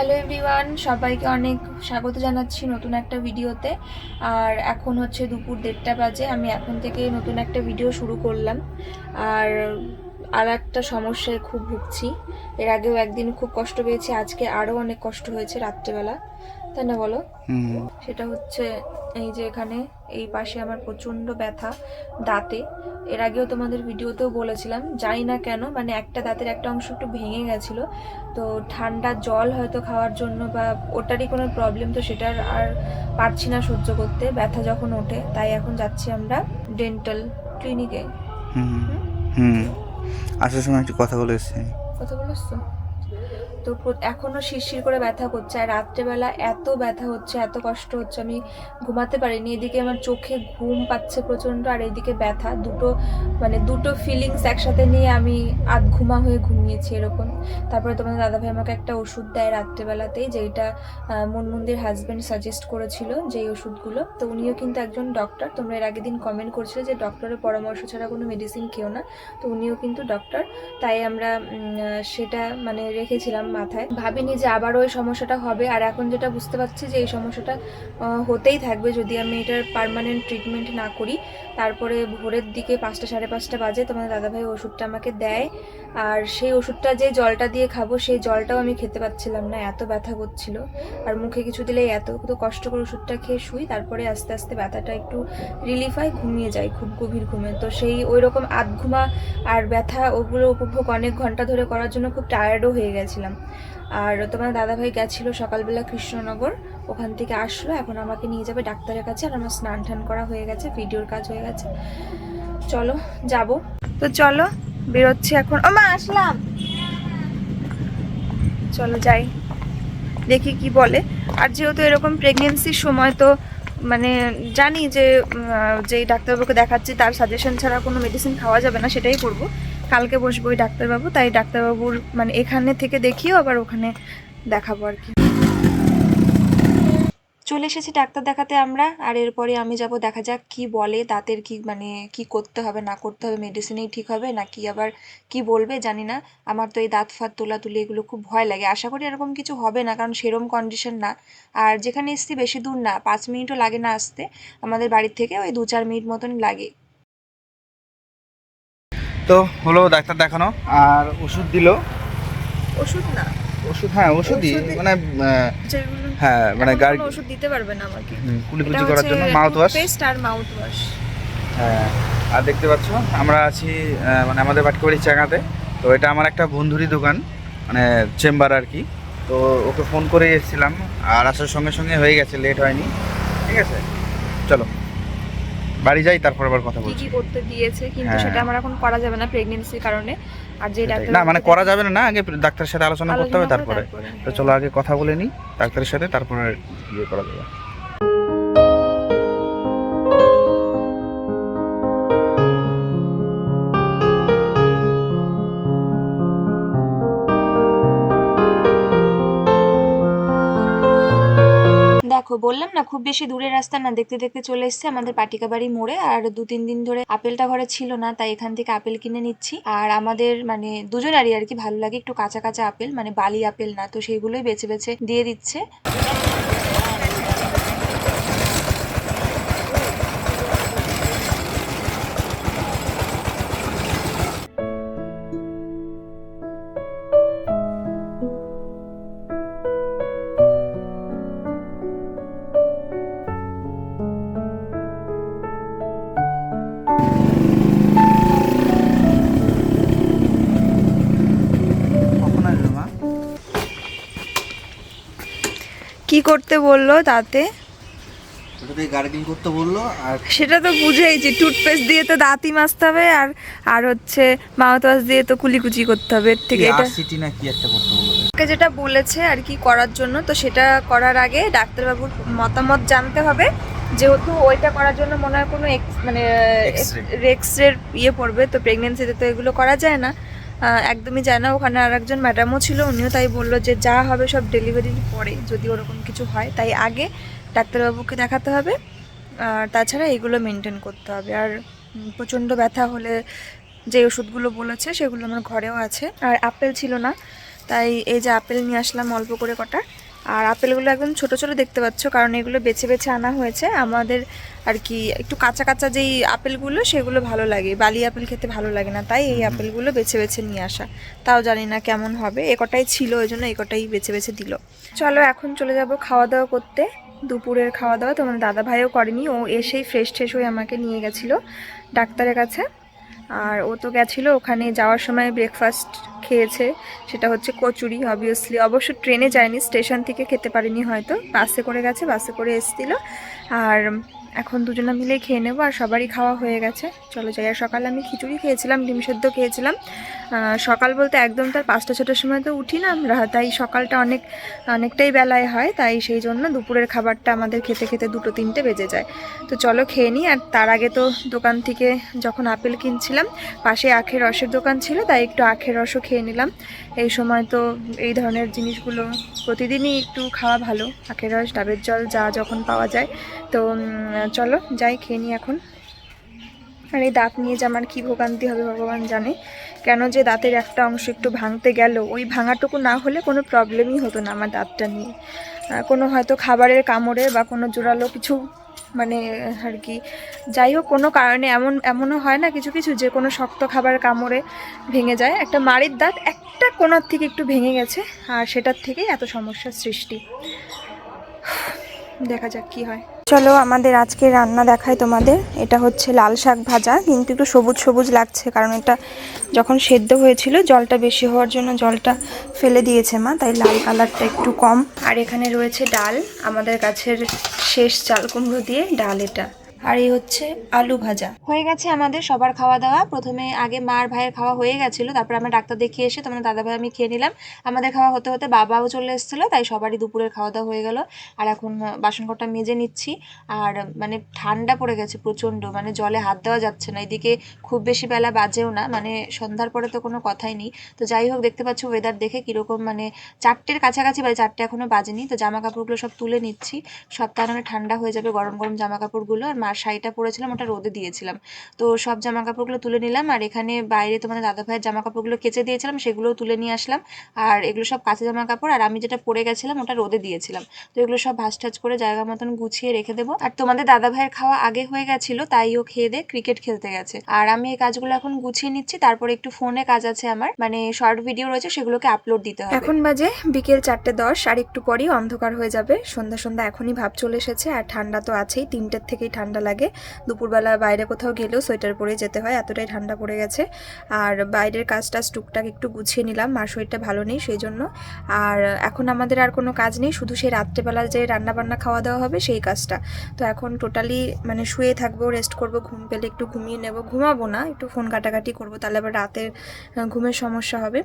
Hello everyone সবাইকে অনেক স্বাগত জানাচ্ছি নতুন একটা ভিডিওতে। আর এখন হচ্ছে দুপুর দেড়টা বাজে। আমি এখন থেকে নতুন একটা ভিডিও শুরু করলাম। আর আর একটা সমস্যায় খুব ভুগছি। এর আগেও একদিন খুব কষ্ট পেয়েছি আজকে আরও অনেক কষ্ট হয়েছে রাত্রেবেলা। তাই না বলো? সেটা হচ্ছে এই যে এখানে এই পাশে আমার প্রচণ্ড ব্যথা দাঁতে। এর আগেও তোমাদের ভিডিওতেও বলেছিলাম জানি না কেন মানে একটা দাঁতের একটা অংশ একটু ভেঙে গেছিল। তো ঠান্ডা জল হয়তো খাওয়ার জন্য বা ওটারই কোনো প্রবলেম তো সেটার আর পারছি না সহ্য করতে। ব্যথা যখন ওঠে তাই এখন যাচ্ছি আমরা ডেন্টাল ক্লিনিকে হুম হুম আসার সময় একটু কথা বলে এসছি। কথা বলিস তো তো এখনও শিরশির করে ব্যথা করছে আর রাত্রেবেলা এত ব্যথা হচ্ছে, এত কষ্ট হচ্ছে, আমি ঘুমাতে পারিনি। এদিকে আমার চোখে ঘুম পাচ্ছে প্রচণ্ড আর এইদিকে ব্যথা। দুটো মানে দুটো ফিলিংস একসাথে নিয়ে আমি আধ ঘুমা হয়ে ঘুমিয়েছি এরকম। তারপরে তোমাদের দাদাভাই আমাকে একটা ওষুধ দেয় রাত্রেবেলাতেই যেটা মনমন্দির হাজব্যান্ড সাজেস্ট করেছিল যেই ওষুধগুলো। তো উনিও কিন্তু একজন ডক্টর তোমরা এর আগের দিন কমেন্ট করছিলে যে ডক্টরের পরামর্শ ছাড়া কোনো মেডিসিন খেও না। তো উনিও কিন্তু ডক্টর তাই আমরা সেটা মানে রেখেছিলাম। মাথায়। ভাবিনি যে আবার ওই সমস্যাটা হবে, আর এখন যেটা বুঝতে পারছি যে এই সমস্যাটা হতেই থাকবে যদি আমি এটার পার্মানেন্ট ট্রিটমেন্ট না করি। তারপরে ভোরের দিকে পাঁচটা সাড়ে পাঁচটা বাজে, তোমার দাদাভাই ওষুধটা আমাকে দেয়। আর সেই ওষুধটা যে জলটা দিয়ে খাব, সেই জলটাও আমি খেতে পাচ্ছিলাম না, এত ব্যথা করছিল। আর মুখে কিছু দিলেই এত তো কষ্ট করে ওষুধটা খেয়ে শুই, তারপরে আস্তে আস্তে ব্যথাটা একটু রিলিফ হয়, ঘুমিয়ে যায় খুব গভীর ঘুমে। তো সেই ওই রকম আধ ঘুমা আর ব্যথা ওগুলো উপভোগ অনেক ঘণ্টা ধরে করার জন্য খুব টায়ার্ডও হয়ে গেছিলাম। আর তোমার দাদাভাই গেছিল সকালবেলা কৃষ্ণনগর, ওখান থেকে আসলো, এখন আমাকে নিয়ে যাবে ডাক্তারের কাছে, আর আমার স্নান টান করা হয়ে গেছে, ভিডিওর কাজ হয়ে গেছে। চলো, যাব। তো চলো, বেরোচ্ছি এখন। ও মা, আসলাম। চলো যাই, দেখি কি বলে। আর যেহেতু এরকম প্রেগনেন্সির সময়, তো মানে জানি যে যেই ডাক্তারবাবুকে দেখাচ্ছি, তার সাজেশন ছাড়া কোনো মেডিসিন খাওয়া যাবে না, সেটাই করব। কালকে বসবো ওই ডাক্তারবাবু, তাই ডাক্তারবাবুর মানে এখানে থেকে দেখিও আবার ওখানে দেখাবো আর কি। চলে এসেছি ডাক্তার দেখাতে আমরা, আর এরপরে আমি যাব, দেখা যাক কি বলে, দাঁতের কি মানে কি করতে হবে, না করতে হবে মেডিসিনেই ঠিক হবে না কি আবার কি বলবে, জানি না। আমার তো এই দাঁত ফাত তোলা তুলি এগুলো খুব ভয় লাগে। আশা করি এরকম কিছু হবে না, কারণ সেরম কন্ডিশন না। আর যেখানে এসছি বেশি দূর না, পাঁচ মিনিটও লাগে না আসতে। আমাদের বাড়ির থেকে ওই দু চার মিনিট মতন লাগে। তো হলো ডাক্তার দেখানো আর ওষুধ দিল। ওষুধ না। ওষুধ হ্যাঁ ওষুধই মানে হ্যাঁ মানে কোনো ওষুধ দিতে পারবে না আমাকে। কুলিকুচি করার জন্য মাউথ ওয়াশ পেস্ট আর মাউথ ওয়াশ হ্যাঁ আর দেখতে পাচ্ছ আমরা আছি মানে আমাদের বাটকুবাড়ির চাঙাতে। তো এটা আমার একটা বন্ধুরই দোকান মানে চেম্বার আর কি। তো ওকে ফোন করে এসেছিলাম আর আসার সঙ্গে সঙ্গে হয়ে গেছে লেট হয়নি। ঠিক আছে চলো। বাড়ি যাই তারপর আবার কথা বলি বলছি। কি করতে দিয়েছে কিন্তু হ্যাঁ। সেটা আমার এখন করা যাবে না প্রেগন্যান্সির কারণে। আর যে ডাক্তার না মানে করা যাবে না আগে ডাক্তারের সাথে আলোচনা করতে হবে তারপরে। তো। চলো আগে কথা বলে নিই ডাক্তারের সাথে তারপরে ইয়ে করা যাবে। দেখো, বললাম না, খুব বেশি দূরের রাস্তা না, দেখতে দেখতে চলে এসছে আমাদের পাটিকাবাড়ি মোড়ে। আর দু তিন দিন ধরে আপেলটা ঘরে ছিল না, তাই এখান থেকে আপেল কিনে নিচ্ছি। আর আমাদের মানে দুজনারই আর কি ভালো লাগে একটু কাঁচা কাঁচা আপেল মানে বালি আপেল না, তো সেইগুলোই বেছে বেছে দিয়ে দিচ্ছে। কি করতে বলল তাতে ওটাতে করতে বলল আর সেটা তো বুঝেইছি টুথপেস্ট দিয়ে তো দাঁতই মাজতে হবে আর আর হচ্ছে মাউথ ওয়াশ দিয়ে তো কুলিকুচি করতে হবে এর থেকে এটা। সিটি না কি একটা করতে বলল? যেটা বলেছে আর কি করার জন্য তো সেটা করার আগে ডাক্তারবাবুর মতামত জানতে হবে যেহেতু ওইটা করার জন্য মনে হয় কোনো মানে রেক্সের ইয়ে পড়বে তো প্রেগনেন্সিতে তো এগুলো করা যায় না। একদমই যায় না। ওখানে আর একজন ম্যাডামও ছিল, উনিও তাই বলল যে, যা হবে সব ডেলিভারির পরে, যদি ওরকম কিছু হয়। তাই আগে ডাক্তারবাবুকে দেখাতে হবে, আর তাছাড়া এগুলো মেনটেন করতে হবে। আর প্রচণ্ড ব্যথা হলে যে ওষুধগুলো বলেছে, সেগুলো আমার ঘরেও আছে। আর আপেল ছিল না, তাই এই যে আপেল নিয়ে আসলাম অল্প করে কটা। আর আপেলগুলো একদম ছোট ছোট দেখতে পাচ্ছ, কারণ এগুলো বেছে বেছে আনা হয়েছে। আমাদের আর কি একটু কাঁচা কাঁচা যেই আপেলগুলো সেগুলো ভালো লাগে। বালি আপেল খেতে ভালো লাগে না তাই এই আপেলগুলো বেছে বেছে নিয়ে আসা। তাও জানি না কেমন হবে এ কটাই ছিল ওই জন্য একটাই বেছে বেছে দিল। চলো এখন চলে যাব খাওয়া দাওয়া করতে। দুপুরের খাওয়া দাওয়া তোমার দাদা ভাইও করেনি ও এসেই ফ্রেশ ট্রেশ হয়ে আমাকে নিয়ে গেছিল ডাক্তারের কাছে। আর ও তো গেছিল ওখানে যাওয়ার সময় ব্রেকফাস্ট খেয়েছে সেটা হচ্ছে কচুরি অবভিয়াসলি অবশ্য ট্রেনে যায়নি স্টেশন থেকে খেতে পারিনি হয়তো। বাসে করে গেছে বাসে করে এসেছিল। আর এখন দুজনে মিলে খেয়ে নেব আর সবারই খাওয়া হয়ে গেছে। চলো যাই সকালে আমি খিচুড়ি খেয়েছিলাম, ডিম সেদ্ধ খেয়েছিলাম। সকাল বলতে একদম তার পাঁচটা ছটার সময় তো উঠি না আমরা তাই সকালটা অনেক, অনেকটাই বেলায় হয়, তাই সেই জন্য দুপুরের খাবারটা আমাদের খেতে খেতে দুটো তিনটে বেজে যায়। তো চলো খেয়ে নিই আর তার আগে তো দোকান থেকে যখন আপেল কিনছিলাম, পাশে আখের রসের দোকান ছিল, তাই একটু আখের রসও খেয়ে নিলাম। এই সময় তো এই ধরনের জিনিসগুলো প্রতিদিনই একটু খাওয়া ভালো, আখের রস, ডাবের জল যা যখন পাওয়া যায়। তো চলো যাই, খেয়ে নিই এখন। আর এই দাঁত নিয়ে যে আমার কী ভোগান্তি হবে ভগবান জানে। কেন যে দাঁতের একটা অংশ একটু ভাঙতে গেল, ওই ভাঙাটুকু না হলে কোনো প্রবলেমই হতো না আমার দাঁতটা নিয়ে। কোনো হয়তো খাবারের কামড়ে বা কোনো জোরালো কিছু মানে আর কি, যাই হোক, কোনো কারণে এমন, এমনও হয় না কিছু কিছু যে কোনো শক্ত খাবার কামড়ে ভেঙে যায়। একটা মাড়ির দাঁত একটা কোনার থেকে একটু ভেঙে গেছে, আর সেটার থেকেই এত সমস্যার সৃষ্টি। দেখা যাক কি হয়। চলো আমাদের আজকে রান্না দেখায় তোমাদের। এটা হচ্ছে লাল শাক ভাজা, কিন্তু একটু সবুজ সবুজ লাগছে, কারণ এটা যখন সেদ্ধ হয়েছিল, জলটা বেশি হওয়ার জন্য জলটা ফেলে দিয়েছে মা, তাই লাল কালারটা একটু কম। আর এখানে রয়েছে ডাল, আমাদের গাছের শেষ চাল কুমড়ো দিয়ে ডাল এটা। আর এই হচ্ছে আলু ভাজা। হয়ে গেছে আমাদের সবার খাওয়া দাওয়া। প্রথমে আগে মার ভাইয়ের খাওয়া হয়ে গেছিল তারপর আমরা ডাক্তার দেখিয়ে এসে তোমার দাদা ভাই আমি খেয়ে নিলাম। আমাদের খাওয়া হতে হতে বাবাও চলে এসেছিল তাই সবারই দুপুরের খাওয়া দাওয়া হয়ে গেল। আর এখন আহ, বাসন কটা মেজে নিচ্ছি। আর মানে ঠান্ডা পড়ে গেছে প্রচণ্ড মানে জলে হাত দেওয়া যাচ্ছে না। এদিকে খুব বেশি বেলা বাজেও না মানে সন্ধ্যার পরে তো কোনো কথাই নেই। তো যাই হোক দেখতে পাচ্ছ ওয়েদার দেখে কীরকম মানে চারটের কাছাকাছি বাজে চারটে এখনও বাজেনি। তো জামা কাপড়গুলো সব তুলে নিচ্ছি। সপ্তাহ ঠান্ডা হয়ে যাবে গরম গরম জামা কাপড়গুলো আর মার শাড়িটা পরেছিলাম, ওটা রোদে দিয়েছিলাম। তো সব জামা কাপড়গুলো তুলে নিলাম, আর এখানে বাইরে তোমাদের দাদা ভাইয়ের জামা কাপড়গুলো কেচে দিয়েছিলাম, সেগুলোও তুলে নিয়ে আসলাম। আর এগুলো সব কাঁচা জামা কাপড় আর আমি যেটা পরে গেছিলাম, ওটা রোদে দিয়েছিলাম। তো এগুলো সব ভাজ টাজ করে জায়গা মতন গুছিয়ে রেখে দেবো। আর তোমাদের দাদা ভাইয়ের খাওয়া আগে হয়ে গেছিল, তাই ও খেয়ে দিয়ে ক্রিকেট খেলতে গেছে। আর আমি এই কাজগুলো এখন গুছিয়ে নিচ্ছি, তারপরে একটু ফোনে কাজ আছে আমার মানে শর্ট ভিডিও রয়েছে, সেগুলোকে আপলোড দিতে হবে। এখন বাজে বিকেল চারটে দশ, আর একটু পরেই অন্ধকার হয়ে যাবে। সন্ধ্যা সন্ধ্যা এখনই ভাব চলে এসেছে, আর ঠান্ডা তো আছেই, তিনটের থেকেই ঠান্ডা লাগে। দুপুরবেলা বাইরে কোথাও গেলেও সোয়েটার পরে যেতে হয়, এতটাই ঠান্ডা পড়ে গেছে। আর বাইরের কাজটা টুকটাক একটু গুছিয়ে নিলাম, মার শরীরটা ভালো নেই সেই জন্য আর এখন আমাদের আর কোনো কাজ নেই, শুধু সেই রাত্রেবেলা যে রান্না বান্না খাওয়া দাওয়া হবে সেই কাজটা। তো এখন টোটালি মানে শুয়ে থাকব, রেস্ট করব, ঘুম পেলে একটু ঘুমিয়ে নেব, ঘুমাবো না, একটু ফোন কাটাকাটি করব, তাহলে আবার রাতের ঘুমের সমস্যা হবে।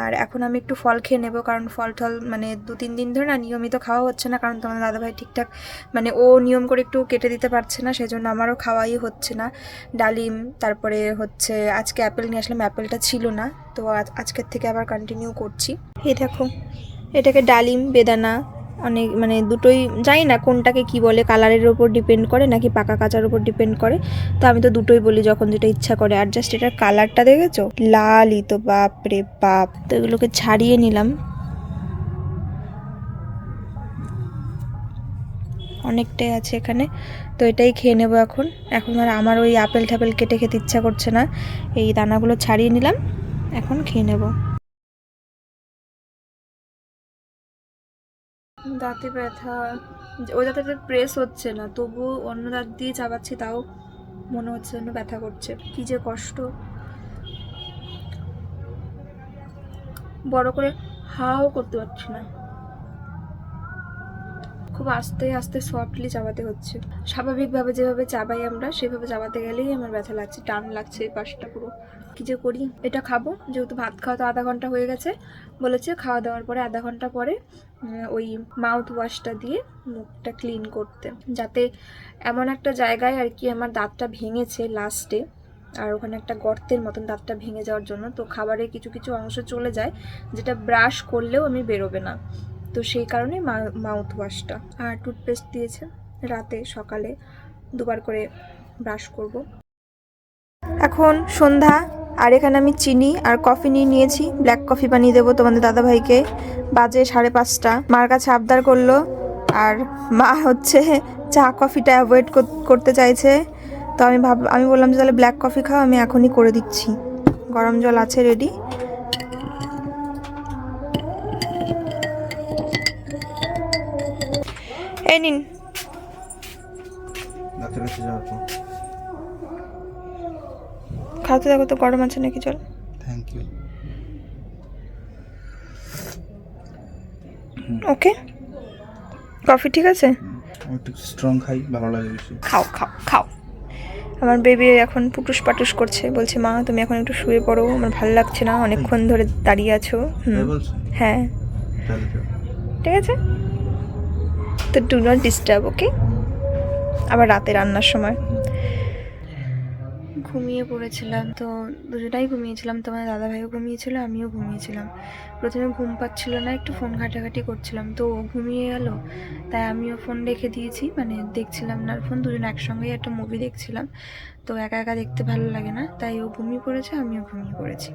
আর এখন আমি একটু ফল খেয়ে নেব, কারণ ফল টল মানে দু তিন দিন ধরে না নিয়মিত খাওয়া হচ্ছে না, কারণ তোমার দাদাভাই ঠিকঠাক মানে ও নিয়ম করে একটু কেটে দিতে পারছে না সেই জন্য আমারও খাওয়াই হচ্ছে না। ডালিম, তারপরে হচ্ছে আজকে অ্যাপেল নিয়ে আসলাম, অ্যাপেলটা ছিল না। তো আজ- আজকের থেকে আবার কন্টিনিউ করছি। এই দেখো, এটাকে ডালিম, বেদানা, অনেক মানে দুটোই, জানি না কোনটাকে কি বলে কালারের ওপর ডিপেন্ড করে নাকি পাকা কাঁচার ওপর ডিপেন্ড করে। তো আমি তো দুটোই বলি যখন যেটা ইচ্ছা করে। আর জাস্ট এটার কালারটা দেখেছ? লালই তো বাপ রে বাপ। তো এগুলোকে ছাড়িয়ে নিলাম। অনেকটাই আছে এখানে। তো এটাই খেয়ে নেব এখন। এখন আর আমার ওই আপেল ঠাপেল কেটে খেতে ইচ্ছা করছে না। এই দানাগুলো ছাড়িয়ে নিলাম। এখন খেয়ে নেব। দাঁতে ব্যথা। ওই দাঁতে প্রেস হচ্ছে না। তবু অন্য দাঁত দিয়ে চাবাচ্ছি, তাও মনে হচ্ছে যেন ব্যথা করছে। কি যে কষ্ট। বড় করে হাও করতে পারছি না। খুব আস্তে আস্তে সফটলি চাবাতে হচ্ছে। স্বাভাবিকভাবে যেভাবে চাবাই আমরা, সেভাবে চাবাতে গেলেই আমার ব্যথা লাগছে, টান লাগছে এই পাশটা পুরো। কি যে করি? এটা খাব, যেহেতু ভাত খাওয়া তো আধা ঘণ্টা হয়ে গেছে। বলেছে খাওয়া দাওয়ার পরে, আধা ঘণ্টা পরে ওই মাউথ ওয়াশটা দিয়ে মুখটা ক্লিন করতে। যাতে এমন একটা জায়গায় আর কি আমার দাঁতটা ভেঙেছে লাস্টে আর ওখানে একটা গর্তের মতন দাঁতটা ভেঙে যাওয়ার জন্য, তো খাবারের কিছু কিছু অংশ চলে যায়, যেটা ব্রাশ করলেও আমি বেরোবে না। তো সেই কারণে মাউথ ওয়াশটা আর টুথপেস্ট দিয়েছে। রাতে, সকালে দুবার করে ব্রাশ করব। এখন সন্ধ্যা, আর এখানে আমি চিনি আর কফি নিয়ে নিয়েছি। ব্ল্যাক কফি বানিয়ে দেবো তোমাদের দাদাভাইকে। বাজে সাড়ে পাঁচটা। মার কাছে আবদার করল। আর মা হচ্ছে চা কফিটা অ্যাভয়েড করতে চাইছে। তো আমি ভাব, আমি বললাম যে তাহলে ব্ল্যাক কফি খাও, আমি এখনই করে দিচ্ছি। গরম জল আছে রেডি এই নিন। খাতে দেখো তো গরম আছে নাকি জল? Thank you okay. কফি ঠিক আছে? একটু স্ট্রং খাই ভালো লাগে বেশি। খাও খাও খাও। আমার বেবি এখন পুটুস পাটুস করছে বলছে মা তুমি এখন একটু শুয়ে পড়ো আমার ভালো লাগছে না অনেকক্ষণ ধরে দাঁড়িয়ে আছো। হ্যাঁ। ঠিক আছে? তো ডু নট ডিস্টার্ব ওকে আবার রাতে রান্নার সময়। ঘুমিয়ে পড়েছিলাম তো, দুজনাই ঘুমিয়েছিলাম তোমার দাদাভাইও ঘুমিয়েছিল, আমিও ঘুমিয়েছিলাম। প্রথমে ঘুম পাচ্ছিল না, একটু ফোন ঘাটাঘাটি করছিলাম, তো ও ঘুমিয়ে গেল। তাই আমিও ফোন রেখে দিয়েছি মানে দেখছিলাম না, ফোন দুজন একসঙ্গেই একটা মুভি দেখছিলাম। তো একা একা দেখতে ভালো লাগে না, তাই ও ঘুমিয়ে পড়েছে, আমিও ঘুমিয়ে পড়েছি।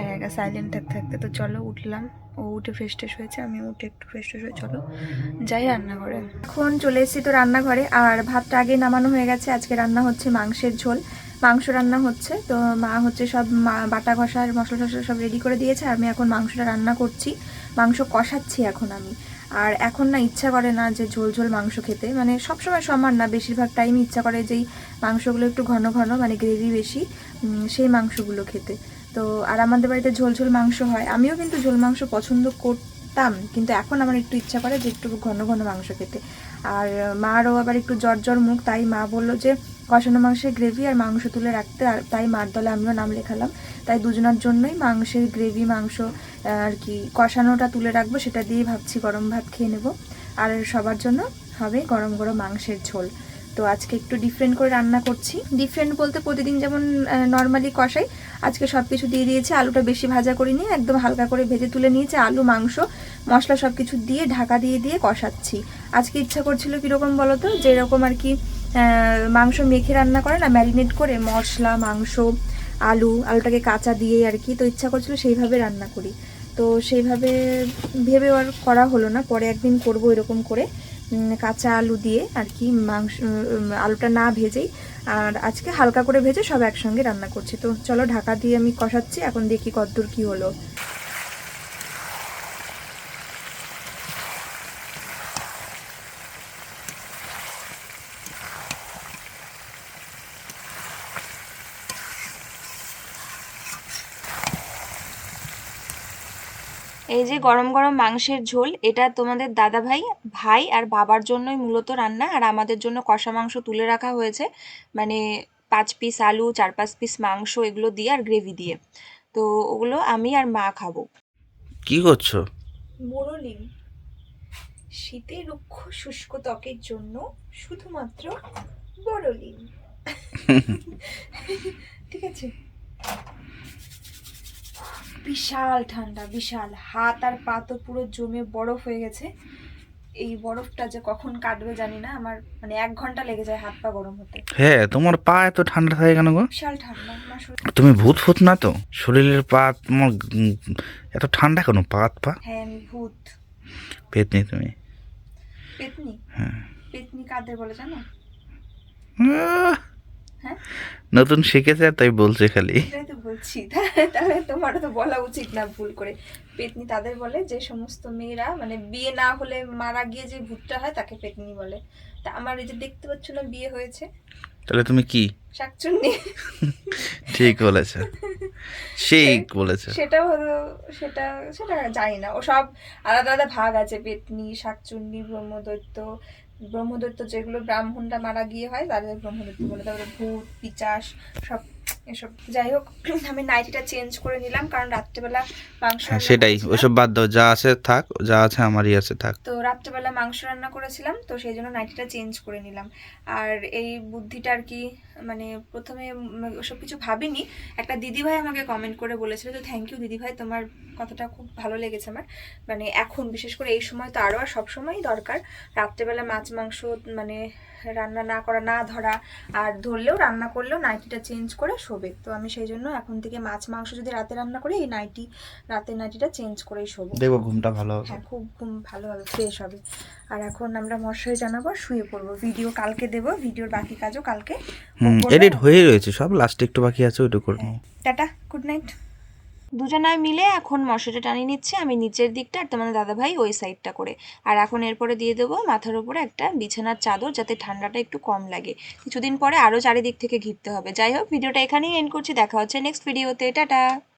একা একা সাইলেন্ট থাকতে থাকতে। তো চলো উঠলাম। ও উঠে ফ্রেশ ট্রেশ হয়েছে আমি উঠে একটু ফ্রেশ ট্রেশ হয়ে চলো যাই রান্নাঘরে। এখন চলে এসেছি তো রান্নাঘরে, আর ভাতটা আগে নামানো হয়ে গেছে। আজকে রান্না হচ্ছে মাংসের ঝোল। মাংস রান্না হচ্ছে, তো মা হচ্ছে সব বাটা আর মশলা টশলা সব রেডি করে দিয়েছে, আর আমি এখন মাংসটা রান্না করছি। মাংস কষাচ্ছি এখন আমি। আর এখন না ইচ্ছা করে না যে ঝোল ঝোল মাংস খেতে। মানে সবসময় সমান না, বেশিরভাগ টাইম ইচ্ছা করে যেই মাংসগুলো একটু ঘন ঘন মানে গ্রেভি বেশি সেই মাংসগুলো খেতে। তো আর আমাদের বাড়িতে ঝোল ঝোল মাংস হয়। আমিও কিন্তু ঝোল মাংস পছন্দ করতাম, কিন্তু এখন আমার একটু ইচ্ছা করে যে একটু ঘন ঘন মাংস খেতে। আর মারও আবার একটু জ্বর জ্বর মুখ, তাই মা বলল যে কষানো মাংসের গ্রেভি আর মাংস তুলে রাখতে, আর তাই মার দলে আমিও নাম লেখালাম। তাই দুজনের জন্যই মাংসের গ্রেভি মাংস আর কি কষানোটা তুলে রাখব, সেটা দিয়ে ভাবছি গরম ভাত খেয়ে নেব। আর সবার জন্য হবে গরম গরম মাংসের ঝোল। তো আজকে একটু ডিফারেন্ট করে রান্না করছি। ডিফারেন্ট বলতে প্রতিদিন যেমন নর্মালি কষাই, আজকে সব কিছু দিয়ে দিয়েছি, আলুটা বেশি ভাজা করিনি, একদম হালকা করে ভেজে তুলে নিয়েছি, আলু, মাংস, মশলা সব কিছু দিয়ে ঢাকা দিয়ে দিয়ে কষাচ্ছি। আজকে ইচ্ছা করছিল কীরকম বলো তো যেরকম আর কি মাংস মেখে রান্না করে না ম্যারিনেট করে মশলা, মাংস, আলু, আলুটাকে কাঁচা দিয়ে আর কি, তো ইচ্ছা করছিল সেইভাবে রান্না করি। তো সেইভাবে ভেবে আর করা হলো না, পরে একদিন করব এরকম করে। কাঁচা আলু দিয়ে আর কি মাংস আলুটা না ভেজেই আর আজকে হালকা করে ভেজে সব একসঙ্গে রান্না করছি। তো চলো ঢাকা দিয়ে আমি কষাচ্ছি, এখন দেখি কদ্দূর কি হলো। যে গরম গরম মাংসের ঝোল এটা তোমাদের দাদা ভাই ভাই আর বাবার জন্যই মূলত রান্না। আর আমাদের জন্য কষা মাংস তুলে রাখা হয়েছে। মানে পাঁচ পিস আলু চার পাঁচ পিস মাংস এগুলো দিয়ে আর গ্রেভি দিয়ে। তো ওগুলো আমি আর মা খাব। কি করছ? মোরলিন শীতে রুক্ষ শুষ্ক ত্বকের জন্য শুধুমাত্র বড়লিন। ঠিক আছে? বিশাল ঠান্ডা বিশাল। হাত আর পা তো পুরো জমে বরফ হয়ে গেছে। এই বরফটা যে কখন কাটবে জানি না। আমার মানে এক ঘণ্টা লেগে যায় হাত পা গরম হতে। হ্যাঁ তোমার পা এত ঠান্ডা থাকে কেন গো? বিশাল ঠান্ডা। তুমি ভূত ফুত না তো? শরীরের পা তোমার এত ঠান্ডা কেন? পা হাত পা? হ্যাঁ আমি ভূত। পেতনি তুমি। পেতনি? হ্যাঁ। পেতনি কাদের বলে জানো? হ্যাঁ? নতুন শিখেছে আর তাই বলছে খালি। এটাই তো বলছি। তাহলে তোমারও তো বলা উচিত না ভুল করে। পেতনি তাদের বলে যে সমস্ত মেয়েরা মানে বিয়ে না হলে মারা গিয়ে যে ভূতটা হয় তাকে পেতনি বলে। তা আমার এই যে দেখতে পাচ্ছ না বিয়ে হয়েছে। তাহলে তুমি কি? শাকচুন্নি। ঠিক বলেছ। ঠিক বলেছ। সেটাও হলো সেটা সেটা জানি না। ও সব আলাদা আলাদা ভাগ আছে। পেতনি শাকচুন্নি ব্রহ্মদৈত্য ব্রহ্মদৈত্য যেগুলো ব্রাহ্মণরা মারা গিয়ে হয় তাদের ব্রহ্মদৈত্য বলে তারপরে ভূত পিচাস সব এসব যাই হোক আমি নাইটিটা চেঞ্জ করে নিলাম কারণ রাত্রেবেলা মাংস হ্যাঁ সেটাই। ওইসব বাদ দাও যা আছে থাক যা আছে আমারই আছে থাক। তো রাত্রেবেলা মাংস রান্না করেছিলাম তো সেই জন্য নাইটিটা চেঞ্জ করে নিলাম। আর এই বুদ্ধিটা আর কি মানে প্রথমে ওসব কিছু ভাবিনি। একটা দিদিভাই আমাকে কমেন্ট করে বলেছিল যে থ্যাংক ইউ দিদিভাই তোমার কথাটা খুব ভালো লেগেছে আমার। মানে এখন বিশেষ করে এই সময় তো আরও আর সবসময়ই দরকার। রাত্রেবেলা মাছ মাংস মানে রান্না না করা না ধরা আর ধরলেও রান্না করলেও নাইটিটা চেঞ্জ করে শোবে। তো আমি সেই জন্য এখন থেকে মাছ মাংস যদি রাতে রান্না করি এই নাইটি রাতের নাইটিটা চেঞ্জ করেই শোবো। দেখব ঘুমটা ভালো হবে। হ্যাঁ খুব ঘুম ভালো হবে ফ্রেশ হবে। আর এখন আমরা মশাই জানাব শুয়ে পড়ব। ভিডিও কালকে দেবো ভিডিওর বাকি কাজও কালকে এডিট হয়ে রয়েছে সব লাস্টে একটু বাকি আছে ওইটু করব। হ্যাঁ। টাটা গুড নাইট দুজনায় মিলে এখন মশারিটা টানিয়ে নিচ্ছে, আমি নিচের দিকটা আর তোমাদের দাদাভাই ওই সাইডটা করে। আর এখন এরপরে দিয়ে দেবো মাথার উপরে একটা বিছানার চাদর যাতে ঠান্ডাটা একটু কম লাগে। কিছুদিন পরে আরও চারিদিক থেকে ঘিরতে হবে। যাই হোক, ভিডিওটা এখানেই এন্ড করছি। দেখা হচ্ছে নেক্সট ভিডিওতে টাটা!